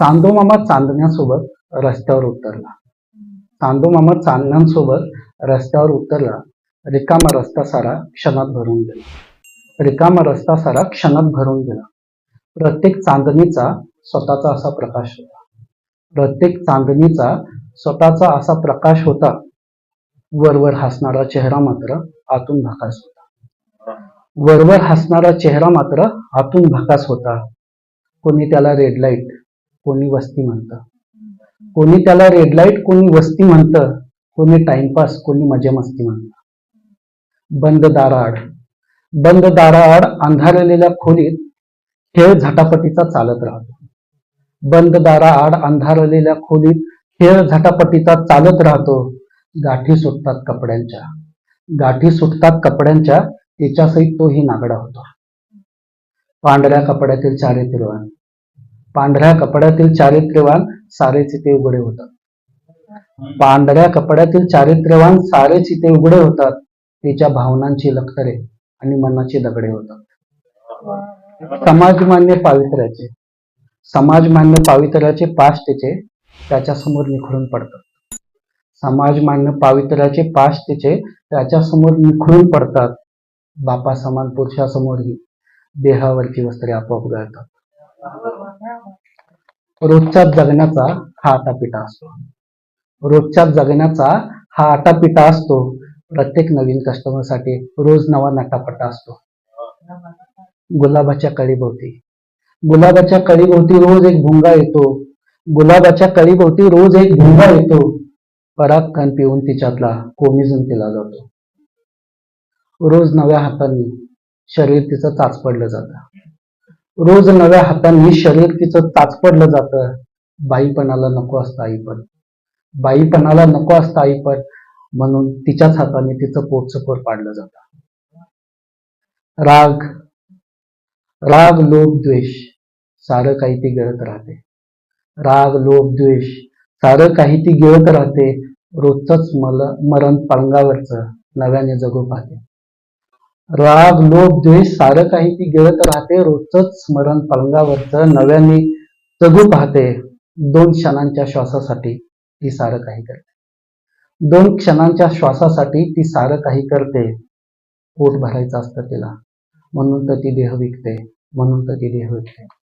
चांदो मामा चांदण्यासोबत रस्त्यावर उतरला. चांदो मामा चांदण्यांसोबत रस्त्यावर उतरला. रिकामा रस्ता सारा क्षणात भरून गेला. रिकामा रस्ता सारा क्षणात भरून गेला. प्रत्येक चांदणीचा स्वतःचा असा प्रकाश होता. प्रत्येक चांदणीचा स्वतःचा असा प्रकाश होता. वरवर हसणारा चेहरा मात्र आतून भाकास होता. वरवर हसणारा चेहरा मात्र आतून भाकास होता. कोणी त्याला रेड लाइट कोणी वस्ती म्हणतं. कोणी त्याला रेड लाइट कोणी वस्ती म्हणतं. कोणी टाइमपास कोणी मजा मस्ती म्हणतं. बंद दाराआड बंद दाराआड अंधारलेल्या खोलीत खेळ झटापटीचा चालत राहतो. बंद दाराआड अंधारलेल्या खोलीत खेळ झटापटीचा चालत राहतो. गाठी सुटतात कपड्यांच्या. गाठी सुटतात कपड्यांच्या तिच्यासहित तोही नागडा होतो. पांढऱ्या कपड्यातील चारित्र्यवान पांढऱ्या कपड्यातील चारित्र्यवान सारेच ते उघडे होतात. पांढऱ्या कपड्यातील चारित्र्यवान सारेच इथे उघडे होतात. तिच्या भावनांची लखतरे आणि मनाची दगडे होतात. समाजमान्य पावित्र्याचे समाजमान्य पावित्र्याचे पाच तिचे त्याच्यासमोर निखळून पडतात. समाजमान्य पावित्र्याचे पाच तिचे त्याच्यासमोर निखळून पडतात. बापा समान पुरुषासमोरही देहावरची वस्त्रे आपोआप गळतात. रोजच्या जगण्याचा हा आटापिटा असतो. रोजच्या जगण्याचा हा आटापिटा असतो. प्रत्येक नवीन कस्टमरसाठी रोज नवा नटापटा असतो. गुलाबाच्या कळीभोवती गुलाबाच्या कळीभोवती रोज एक भुंगा येतो. गुलाबाच्या कळीभोवती रोज एक भुंगा येतो. पराग कण पिऊन तिच्यातला कोमिजून तिला जातो. रोज नव्या हातांनी शरीर तिचं चाचपडलं जातं. रोज नव्या हातांनी शरीर तिचं ताचपडलं जातं. बाईपणाला नको असतं आईपण. बाईपणाला नको असतं आईपण म्हणून तिच्याच हाताने तिचं पोटसपोर पाडलं जातं. राग. राग लोभ द्वेष. सारं काही ती गिळत राहते. राग लोभ द्वेष. सारं काही ती गिळत राहते. रोजच मल मरण पलंगावरचं नव्याने जगू पाहते. राग लोभ द्वेष सारं काही ती गिळत राहते. रोजच स्मरण पलंगावरचं नव्याने जगू पाहते दोन क्षणांच्या श्वासासाठी ती सारं काही करते. दोन क्षणांच्या श्वासासाठी ती सारं काही करते. पोट भरायचं असतं तिला. म्हणून तर ती देह विकते. म्हणून तर ती देह विकते.